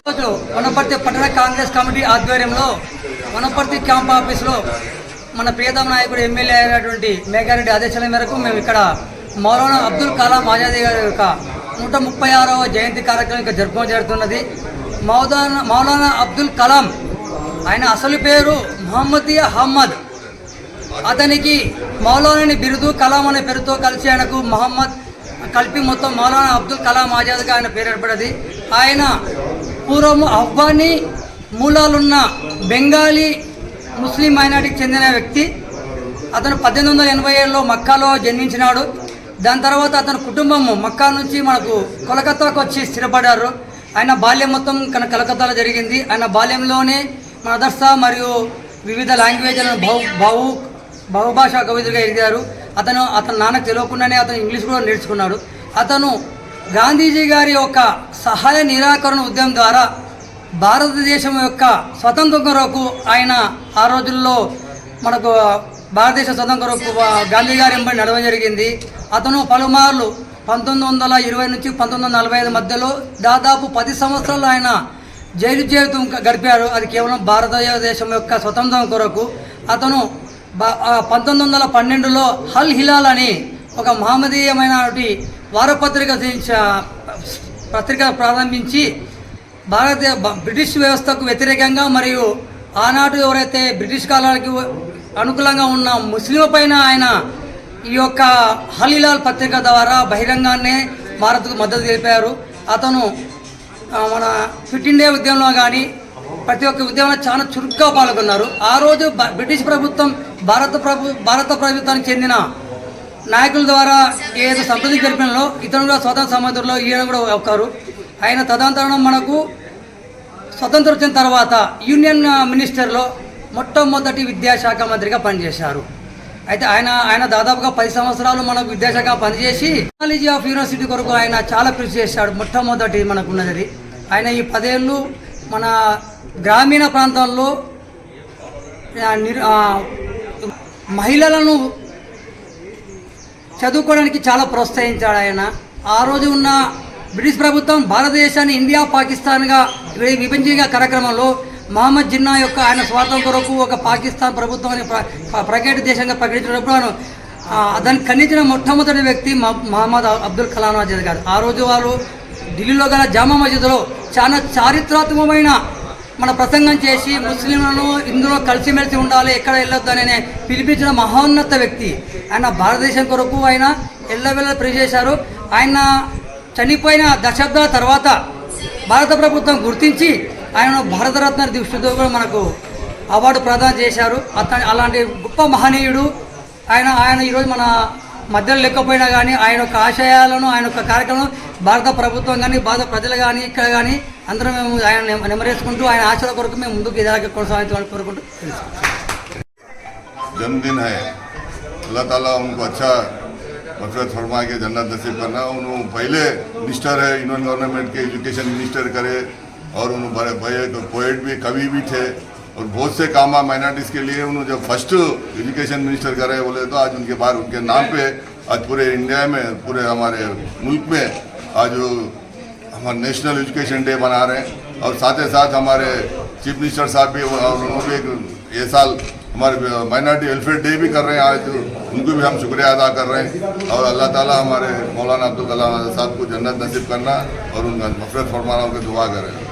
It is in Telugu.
రోజు వనపర్తి పట్టణ కాంగ్రెస్ కమిటీ ఆధ్వర్యంలో వనపర్తి క్యాంప్ ఆఫీసులో మన ప్రియతమ నాయకుడు ఎమ్మెల్యే అయినటువంటి మేఘారెడ్డి ఆదేశాల మేరకు మేము ఇక్కడ మౌలానా అబ్దుల్ కలాం ఆజాదీ గారి యొక్క నూట ముప్పై ఆరవ జయంతి కార్యక్రమం ఇక్కడ జరుపుకోవడం జరుగుతున్నది. మౌలానా మౌలానా అబ్దుల్ కలాం ఆయన అసలు పేరు మహమ్మదీయ అహ్మద్. అతనికి మౌలానాని బిరుదు కలాం అనే పేరుతో కలిసి ఆయనకు మహమ్మద్ కలిపి మొత్తం మౌలానా అబ్దుల్ కలాం ఆజాద్గా ఆయన పేరు ఏర్పడింది. ఆయన పూర్వము అఫ్ఘానీ మూలాలున్న బెంగాలీ ముస్లిం మైనార్టీకి చెందిన వ్యక్తి. అతను పద్దెనిమిది వందల ఎనభై ఏడులో మక్కాలో జన్మించినాడు. దాని తర్వాత అతని కుటుంబం మక్కా నుంచి మనకు కోలకత్తాకు వచ్చి స్థిరపడారు ఆయన బాల్యం మొత్తం కన కలకత్తాలో జరిగింది. ఆయన బాల్యంలోనే మదర్సా మరియు వివిధ లాంగ్వేజ్లను బహు బహు బహుభాషా కవితలుగా ఎదిగారు అతను అతను నాన్నకు తెలియకుండానే అతను ఇంగ్లీష్ కూడా నేర్చుకున్నాడు. అతను గాంధీజీ గారి యొక్క సహాయ నిరాకరణ ఉద్యమం ద్వారా భారతదేశం యొక్క స్వతంత్ర కొరకు ఆయన ఆ రోజుల్లో మనకు భారతదేశ స్వతంత్రకు కొరకు గాంధీ గారి వెంబడి నడవడం జరిగింది. అతను పలుమార్లు పంతొమ్మిది వందల ఇరవై నుంచి పంతొమ్మిది వందల నలభై ఐదు మధ్యలో దాదాపు పది సంవత్సరాలు ఆయన జైలు జీవితం గడిపారు. అది కేవలం భారతదేశం యొక్క స్వతంత్రం కొరకు. అతను బ- పంతొమ్మిది వందల పన్నెండులో హల్ హిలాల్ అని ఒక మహమ్మదీయమైనటువంటి వారపత్రిక పత్రిక ప్రారంభించి భారత బ్రిటిష్ వ్యవస్థకు వ్యతిరేకంగా మరియు ఆనాడు ఎవరైతే బ్రిటిష్ కాలానికి అనుకూలంగా ఉన్న ముస్లింల పైన ఆయన ఈ యొక్క హలీలాల్ పత్రిక ద్వారా బహిరంగానే భారత్కు మద్దతు తెలిపారు. అతను మన ఫిట్ ఇండియా ఉద్యమంలో కానీ ప్రతి ఒక్క ఉద్యమంలో చాలా చురుగ్గా పాల్గొన్నారు. ఆ రోజు బ్రిటిష్ ప్రభుత్వం భారత ప్రభు భారత ప్రభుత్వానికి చెందిన నాయకుల ద్వారా ఏదో సంప్రదించి జరిపినలో ఇతను కూడా స్వతంత్ర సమాధుల్లో ఈయన కూడా ఒకరు ఆయన తదనంతరం మనకు స్వతంత్రం వచ్చిన తర్వాత యూనియన్ మినిస్టర్లో మొట్టమొదటి విద్యాశాఖ మంత్రిగా పనిచేశారు. అయితే ఆయన ఆయన దాదాపుగా పది సంవత్సరాలు మనకు విద్యాశాఖ పనిచేసి టెక్నాలజీ ఆఫ్ యూనివర్సిటీ కొరకు ఆయన చాలా కృషి చేశాడు మొట్టమొదటి మనకు ఉన్నది. ఆయన ఈ పదేళ్ళు మన గ్రామీణ ప్రాంతంలో నిర్- మహిళలను చదువుకోవడానికి చాలా ప్రోత్సహించాడు ఆయన. ఆ రోజు ఉన్న బ్రిటిష్ ప్రభుత్వం భారతదేశాన్ని ఇండియా పాకిస్తాన్గా విభజించిన కార్యక్రమంలో మహమ్మద్ జిన్నా యొక్క ఆయన స్వార్థం కొరకు ఒక పాకిస్తాన్ ప్రభుత్వం అని ప్ర- ప్రకటి దేశంగా ప్రకటించినప్పుడు ఆయన దాన్ని ఖండించిన మొట్టమొదటి వ్యక్తి మహమ్మద్ అబ్దుల్ కలాం ఆజాద్ గారు. ఆ రోజు వారు ఢిల్లీలో గల జామా మసీదులో చాలా చారిత్రాత్మకమైన మన ప్రసంగం చేసి ముస్లింలను ఇందులో కలిసిమెలిసి ఉండాలి ఎక్కడ వెళ్ళొద్దు అని పిలిపించిన మహోన్నత వ్యక్తి. ఆయన భారతదేశం కొరకు ఆయన ఎల్లవెల్ల ప్రే చేశారు. ఆయన చనిపోయిన దశాబ్దాల తర్వాత భారత ప్రభుత్వం గుర్తించి ఆయన భారతరత్న దృష్టితో కూడా మనకు అవార్డు ప్రదానం చేశారు అతని అలాంటి గొప్ప మహనీయుడు ఆయన ఆయన ఈరోజు మన మధ్యలో లేకపోయినా కానీ ఆయన యొక్క ఆశయాలను ఆయన యొక్క కార్యక్రమం భారత ప్రభుత్వం కానీ భారత ప్రజలు కానీ ఇక్కడ కానీ అందరం మేము ఆయన నెమ- నెమరేసుకుంటూ ఆయన ఆశల కొరకు మేము ముందుకు ఇలాగే కొనసాగించాలని కోరుకుంటూ जन्मदिन है अल्लाह ताला उनको अच्छा मफरत फरमा के जन्नत नसीब करना उन्होंने पहले मिनिस्टर है यूनियन गवर्नमेंट के एजुकेशन मिनिस्टर करे और उन बड़े बड़े तो पोएट भी, कवि भी थे। और बहुत से काम माइनॉरिटीज़ के लिए। उन्होंने जब फ़र्स्ट एजुकेशन मिनिस्टर कर करे बोले तो आज उनके बाहर उनके नाम पे, आज पूरे इंडिया में, पूरे हमारे मुल्क में, आज हमारे नेशनल एजुकेशन डे मना रहे हैं। और साथ ही साथ हमारे चीफ मिनिस्टर साहब भी, और उन्होंने भी एक ये साल हमारे माइनॉरिटी वेलफेयर डे भी कर रहे हैं। आज उनको भी हम शुक्रिया अदा कर रहे हैं। और अल्लाह ताला हमारे मौलाना अब्दुल कलाम साहब को जन्नत नसीब करना और उनका नफरत फरमाना, उनकी दुआ करें।